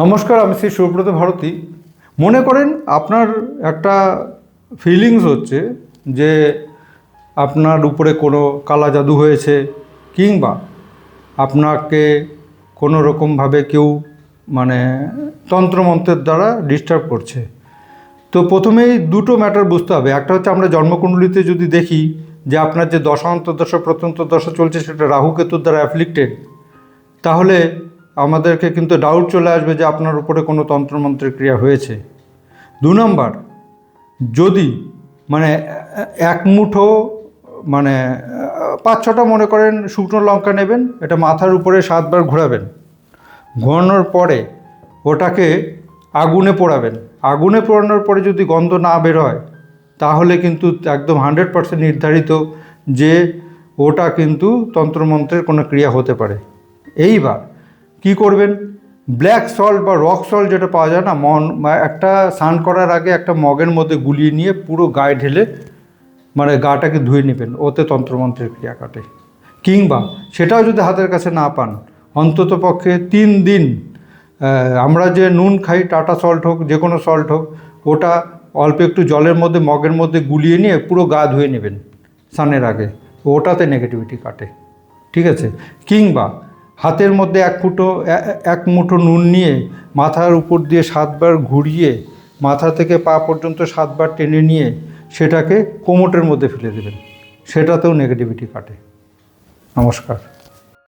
নমস্কার, আমি শ্রী সুব্রত ভারতী। মনে করেন আপনার একটা ফিলিংস হচ্ছে যে আপনার উপরে কোনো কালা জাদু হয়েছে কিংবা আপনাকে কোনো রকমভাবে কেউ মানে তন্ত্রমন্ত্রের দ্বারা ডিস্টার্ব করছে। তো প্রথমেই দুটো ম্যাটার বুঝতে হবে। একটা হচ্ছে আমরা জন্মকুণ্ডলিতে যদি দেখি যে আপনার যে দশা, অন্তর্দশা, প্রত্যন্ত দশা চলছে, সেটা রাহু কেতুর দ্বারা অ্যাফ্লিক্টেড তাহলে আমাদেরকে কিন্তু ডাউট চলে আসবে যে আপনার উপরে কোনো তন্ত্রমন্ত্রের ক্রিয়া হয়েছে। দু নম্বর, যদি মানে এক মুঠো মানে পাঁচ ছটা মনে করেন শুকনো লঙ্কা নেবেন, এটা মাথার উপরে সাতবার ঘোরাবেন। ঘোরানোর পরে ওটাকে আগুনে পোড়াবেন। আগুনে পোড়ানোর পরে যদি গন্ধ না বের হয়, তাহলে কিন্তু একদম হান্ড্রেড পার্সেন্ট নির্ধারিত যে ওটা কিন্তু তন্ত্রমন্ত্রের কোনো ক্রিয়া হতে পারে। এইবার কি করবেন? ব্ল্যাক সল্ট বা রক সল্ট যেটা পাওয়া যায় না, মন একটা স্নান করার আগে একটা মগের মধ্যে গুলিয়ে নিয়ে পুরো গায়ে ঢেলে মানে গাটাকে ধুয়ে নেবেন, ওতে তন্ত্রমন্ত্রের ক্রিয়া কাটে কিংবা সেটাও যদি হাতের কাছে না পান, অন্তত পক্ষে তিন দিন আমরা যে নুন খাই, টাটা সল্ট হোক, যে কোনো সল্ট হোক, ওটা অল্প একটু জলের মধ্যে, মগের মধ্যে গুলিয়ে নিয়ে পুরো গা ধুয়ে নেবেন স্নানের আগে। ওটাতে নেগেটিভিটি কাটে। ঠিক আছে? কিংবা হাতের মধ্যে এক ফুটো এক মুঠো নুন নিয়ে মাথার উপর দিয়ে সাতবার ঘুরিয়ে মাথা থেকে পা পর্যন্ত সাতবার টেনে নিয়ে সেটাকে কোমটের মধ্যে ফেলে দেবেন। সেটাতেও নেগেটিভিটি কাটে। নমস্কার।